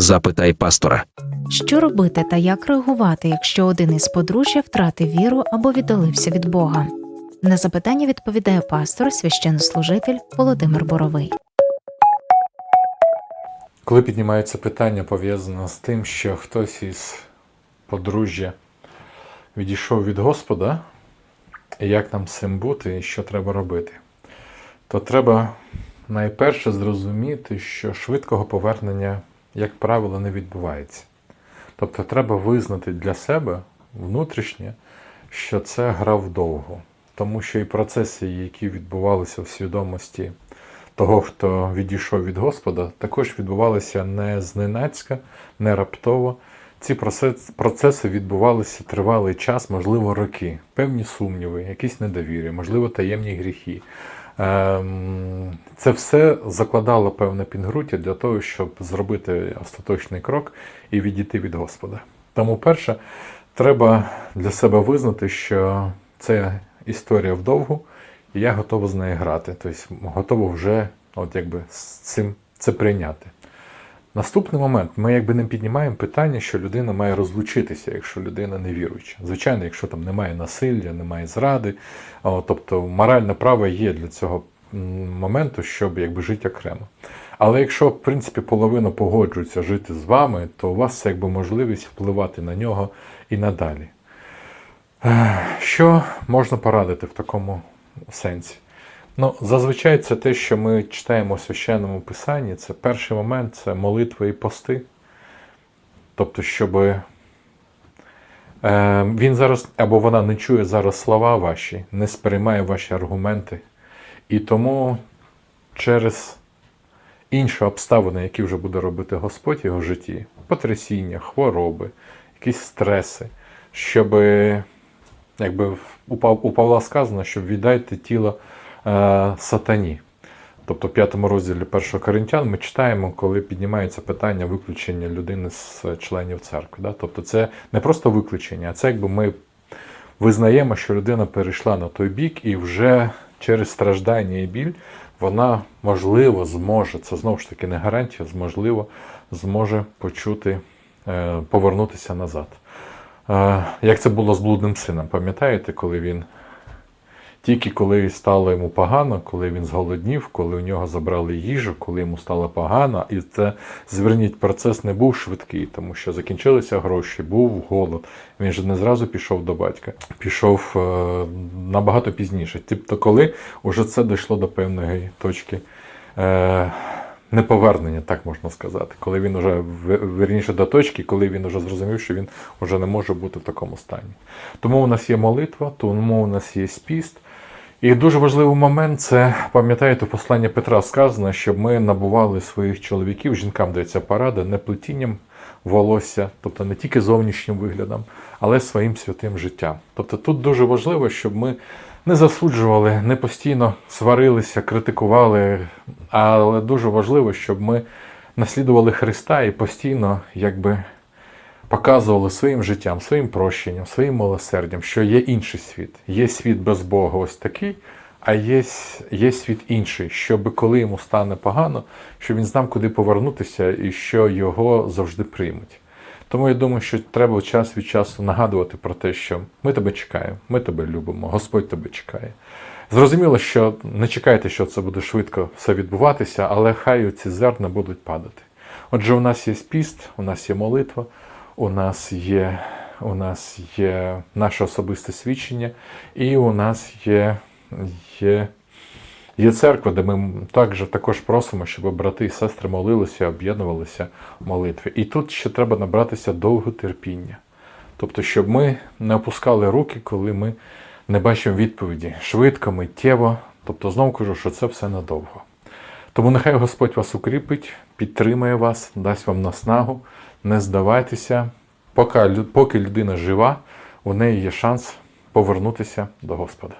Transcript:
Запитай пастора. Що робити та як реагувати, якщо один із подружжя втратив віру або віддалився від Бога? На запитання відповідає пастор, священнослужитель Володимир Боровий. Коли піднімається питання пов'язане з тим, що хтось із подружжя відійшов від Господа, і як нам з цим бути і що треба робити, то треба найперше зрозуміти, що швидкого повернення, як правило, не відбувається. Тобто треба визнати для себе внутрішнє, що це гра вдовго. Тому що і процеси, які відбувалися в свідомості того, хто відійшов від Господа, також відбувалися не зненацька, не раптово. Ці процеси відбувалися тривалий час, можливо, роки, певні сумніви, якісь недовір'я, можливо, таємні гріхи. Ем, Це все закладало певне підґрунтя для того, щоб зробити остаточний крок і відійти від Господа. Тому, перше, треба для себе визнати, що це історія вдовгу, і я готовий з нею грати. Тобто готовий вже от якби з цим це прийняти. Наступний момент, ми якби не піднімаємо питання, що людина має розлучитися, якщо людина не віруюча. Звичайно, якщо там немає насилля, немає зради, тобто моральне право є для цього моменту, щоб якби жити окремо. Але якщо, в принципі, половина погоджується жити з вами, то у вас це якби можливість впливати на нього і надалі. Що можна порадити в такому сенсі? Ну, зазвичай це те, що ми читаємо в священному писанні. Це перший момент це молитви і пости. Тобто, щоб е, він зараз або вона не чує зараз слова ваші, не сприймає ваші аргументи. І тому через інші обставини, які вже буде робити Господь в його житті, потрясіння, хвороби, якісь стреси, щоб, якби у Павла сказано, щоб віддайте тіло сатані. Тобто в п'ятому розділі 1 Коринтян ми читаємо, коли піднімається питання виключення людини з членів церкви. Да? Тобто це не просто виключення, а це якби ми визнаємо, що людина перейшла на той бік і вже через страждання і біль вона можливо зможе, це знову ж таки не гарантія, можливо, зможе почути, е, повернутися назад. Е, Як це було з блудним сином, пам'ятаєте, коли він тільки коли стало йому погано, коли він зголоднів, коли у нього забрали їжу, коли йому стало погано, і це зверніть, процес не був швидкий, тому що закінчилися гроші, був голод. Він же не зразу пішов до батька, пішов е, набагато пізніше. Тобто, коли вже це дійшло до певної точки. Е, Неповернення, так можна сказати, коли він вже верніше до точки, коли він вже зрозумів, що він вже не може бути в такому стані. Тому у нас є молитва, тому у нас є спіст. І дуже важливий момент це пам'ятаєте, в посланні Петра сказано, щоб ми набували своїх чоловіків, жінкам дається порада, не плетінням волосся, тобто не тільки зовнішнім виглядом, але своїм святим життям. Тобто тут дуже важливо, щоб ми не засуджували, не постійно сварилися, критикували, але дуже важливо, щоб ми наслідували Христа і постійно якби показували своїм життям, своїм прощенням, своїм милосердям, що є інший світ. Є світ без Бога, ось такий, а є, є світ інший, щоб коли йому стане погано, щоб він знав, куди повернутися і що його завжди приймуть. Тому я думаю, що треба час від часу нагадувати про те, що ми тебе чекаємо, ми тебе любимо, Господь тебе чекає. Зрозуміло, що не чекайте, що це буде швидко все відбуватися, але хай ці зерна будуть падати. Отже, у нас є піст, у нас є молитва, у нас є, у нас є наше особисте свідчення, і у нас є, є, є церква, де ми також, також просимо, щоб брати і сестри молилися, об'єднувалися в молитві. І тут ще треба набратися довго терпіння. Тобто, щоб ми не опускали руки, коли ми не бачимо відповіді швидко, миттєво. Тобто, знову кажу, що це все надовго. Тому нехай Господь вас укріпить, підтримає вас, дасть вам наснагу, не здавайтеся. Поки, лю- поки людина жива, у неї є шанс повернутися до Господа.